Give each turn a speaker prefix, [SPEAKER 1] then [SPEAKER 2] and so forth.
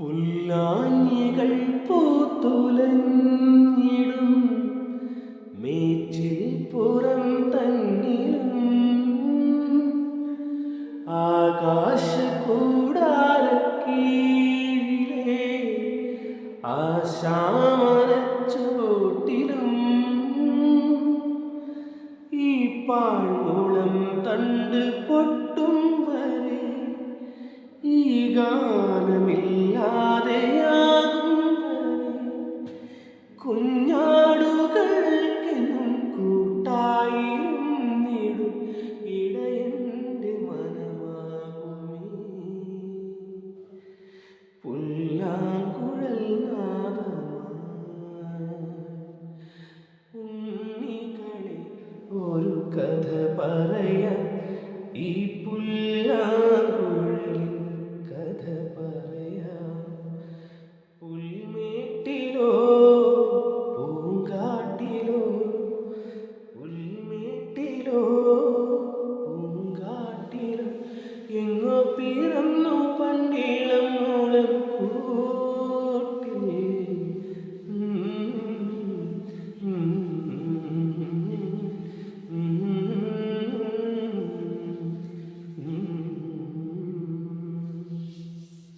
[SPEAKER 1] പുല്ലാഞ്ഞികൾ പൂത്തുലഞ്ഞിടും. മേച്ചിൽ പുറം തന്നിലും. ആകാശ കൂടാരക്കീഴിലെ ആശാമരച്ചോട്ടിലും. ഈ പാഴ്മൂളം തണ്ട് പൊട്ടും ഗാനമില്ലാതെയാകും കുഞ്ഞാടുകൾക്കെന്നും കൂട്ടായി നിടും ഇടയന്റെ മനമാകുമേ. പുല്ലാങ്കുഴൽ ഉണ്ണികളെ ഒരു കഥ പറയാം. ഈ പുൽ പണ്ടിളം മൂളും.